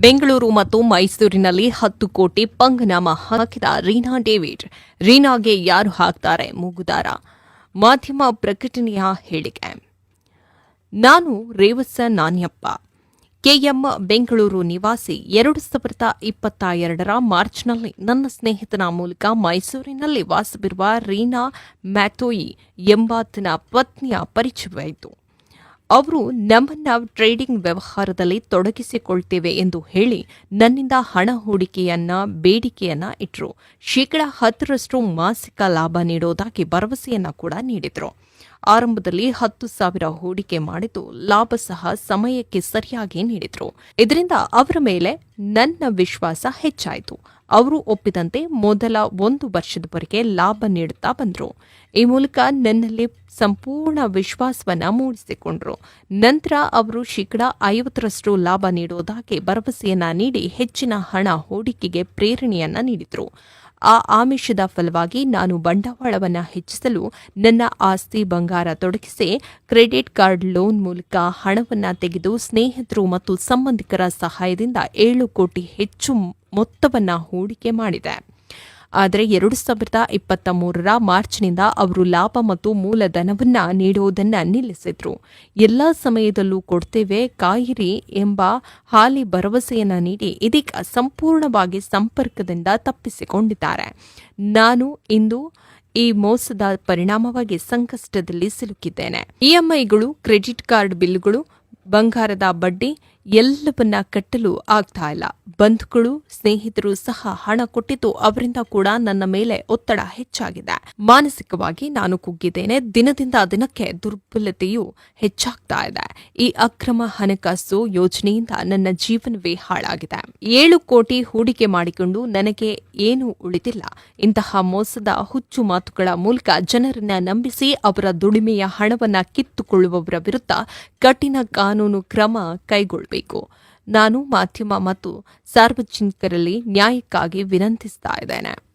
ಬೆಂಗಳೂರು ಮತ್ತು ಮೈಸೂರಿನಲ್ಲಿ ಹತ್ತು ಕೋಟಿ ಪಂಗನಾಮ ಹಾಕಿದ ರೀನಾ ಡೇವಿಡ್. ರೀನಾಗೆ ಯಾರು ಹಾಕ್ತಾರೆ ಮೂಗುದಾರ? ಮಾಧ್ಯಮ ಪ್ರಕಟಣೆಯ ಹೇಳಿಕೆ. ನಾನು ರೇವಸ ನಾನ್ಯಪ್ಪ. ಕೆಎಂ ಬೆಂಗಳೂರು ನಿವಾಸಿ ಎರಡು ಸಾವಿರದ ಇಪ್ಪತ್ತ ಎರಡರ ಮಾರ್ಚ್ನಲ್ಲಿ ನನ್ನ ಸ್ನೇಹಿತನ ಮೂಲಕ ಮೈಸೂರಿನಲ್ಲಿ ವಾಸವಿರುವ ರೀನಾ ಮ್ಯಾಥೋಯಿ ಎಂಬಾತನ ಪತ್ನಿಯ ಪರಿಚಯವಾಯಿತು. ಅವರು ನಮ್ಮನ್ನ ಟ್ರೇಡಿಂಗ್ ವ್ಯವಹಾರದಲ್ಲಿ ತೊಡಗಿಸಿಕೊಳ್ತೇವೆ ಎಂದು ಹೇಳಿ ನನ್ನಿಂದ ಹಣ ಹೂಡಿಕೆಯನ್ನ, ಬೇಡಿಕೆಯನ್ನ ಇಟ್ಟರು ಶೇಕಡ ಹತ್ತರಷ್ಟು ಮಾಸಿಕ ಲಾಭ ನೀಡೋದಾಗಿ ಭರವಸೆಯನ್ನ ಕೂಡ ನೀಡಿದರು. ಆರಂಭದಲ್ಲಿ ಹತ್ತು ಸಾವಿರ ಹೂಡಿಕೆ ಮಾಡಿದ್ದು ಲಾಭ ಸಹ ಸಮಯಕ್ಕೆ ಸರಿಯಾಗಿ ನೀಡಿದ್ರು. ಇದರಿಂದ ಅವರ ಮೇಲೆ ನನ್ನ ವಿಶ್ವಾಸ ಹೆಚ್ಚಾಯಿತು. ಅವರು ಒಪ್ಪಿದಂತೆ ಮೊದಲ ಒಂದು ವರ್ಷದವರೆಗೆ ಲಾಭ ನೀಡುತ್ತಾ ಬಂದರು. ಈ ಮೂಲಕ ನನ್ನಲ್ಲಿ ಸಂಪೂರ್ಣ ವಿಶ್ವಾಸವನ್ನು ಮೂಡಿಸಿಕೊಂಡರು. ನಂತರ ಅವರು ಶೇಕಡ ಐವತ್ತರಷ್ಟು ಲಾಭ ನೀಡುವುದಾಗಿ ಭರವಸೆಯನ್ನ ನೀಡಿ ಹೆಚ್ಚಿನ ಹಣ ಹೂಡಿಕೆಗೆ ಪ್ರೇರಣೆಯನ್ನ ನೀಡಿದ್ರು. ಆ ಆಮಿಷದ ಫಲವಾಗಿ ನಾನು ಬಂಡವಾಳವನ್ನು ಹೆಚ್ಚಿಸಲು ನನ್ನ ಆಸ್ತಿ ಬಂಗಾರ ತೊಡಗಿಸಿ ಕ್ರೆಡಿಟ್ ಕಾರ್ಡ್ ಲೋನ್ ಮೂಲಕ ಹಣವನ್ನು ತೆಗೆದು ಸ್ನೇಹಿತರು ಮತ್ತು ಸಂಬಂಧಿಕರ ಸಹಾಯದಿಂದ ಏಳು ಕೋಟಿ ಹೆಚ್ಚು ಮೊತ್ತವನ್ನು ಹೂಡಿಕೆ ಮಾಡಿದೆ. ಆದರೆ ಎರಡು ಸಾವಿರದ ಇಪ್ಪತ್ತ ಮೂರರ ಮಾರ್ಚ್ನಿಂದ ಅವರು ಲಾಭ ಮತ್ತು ಮೂಲಧನವನ್ನ ನೀಡುವುದನ್ನು ನಿಲ್ಲಿಸಿದ್ರು. ಎಲ್ಲ ಸಮಯದಲ್ಲೂ ಕೊಡ್ತೇವೆ, ಕಾಯಿರಿ ಎಂಬ ಹಾಲಿ ಭರವಸೆಯನ್ನು ನೀಡಿ ಇದೀಗ ಸಂಪೂರ್ಣವಾಗಿ ಸಂಪರ್ಕದಿಂದ ತಪ್ಪಿಸಿಕೊಂಡಿದ್ದಾರೆ. ನಾನು ಇಂದು ಈ ಮೋಸದ ಪರಿಣಾಮವಾಗಿ ಸಂಕಷ್ಟದಲ್ಲಿ ಸಿಲುಕಿದ್ದೇನೆ. ಇಎಂಐಗಳು ಕ್ರೆಡಿಟ್ ಕಾರ್ಡ್ ಬಿಲ್ಗಳು ಬಂಗಾರದ ಬಡ್ಡಿ ಎಲ್ಲವನ್ನ ಕಟ್ಟಲು ಆಗ್ತಾ ಇಲ್ಲ. ಬಂಧುಗಳು, ಸ್ನೇಹಿತರು ಸಹ ಹಣ ಕೊಟ್ಟಿದ್ದು ಅವರಿಂದ ಕೂಡ ನನ್ನ ಮೇಲೆ ಒತ್ತಡ ಹೆಚ್ಚಾಗಿದೆ. ಮಾನಸಿಕವಾಗಿ ನಾನು ಕುಗ್ಗಿದ್ದೇನೆ. ದಿನದಿಂದ ದಿನಕ್ಕೆ ದುರ್ಬಲತೆಯು ಹೆಚ್ಚಾಗ್ತಾ ಇದೆ. ಈ ಅಕ್ರಮ ಹಣಕಾಸು ಯೋಜನೆಯಿಂದ ನನ್ನ ಜೀವನವೇ ಹಾಳಾಗಿದೆ. ಏಳು ಕೋಟಿ ಹೂಡಿಕೆ ಮಾಡಿಕೊಂಡು ನನಗೆ ಏನೂ ಉಳಿದಿಲ್ಲ. ಇಂತಹ ಮೋಸದ ಹುಚ್ಚು ಮಾತುಗಳ ಮೂಲಕ ಜನರನ್ನ ನಂಬಿಸಿ ಅವರ ದುಡಿಮೆಯ ಹಣವನ್ನ ಕಿತ್ತುಕೊಳ್ಳುವವರ ವಿರುದ್ಧ ಕಠಿಣ ಕಾನೂನು ಕ್ರಮ ಕೈಗೊಳ್ಳಬೇಕು. ನಾನು ಮಾಧ್ಯಮ ಮತ್ತು ಸಾರ್ವಜನಿಕರಲ್ಲಿ ನ್ಯಾಯಕ್ಕಾಗಿ ವಿನಂತಿಸ್ತಾ ಇದ್ದೇನೆ.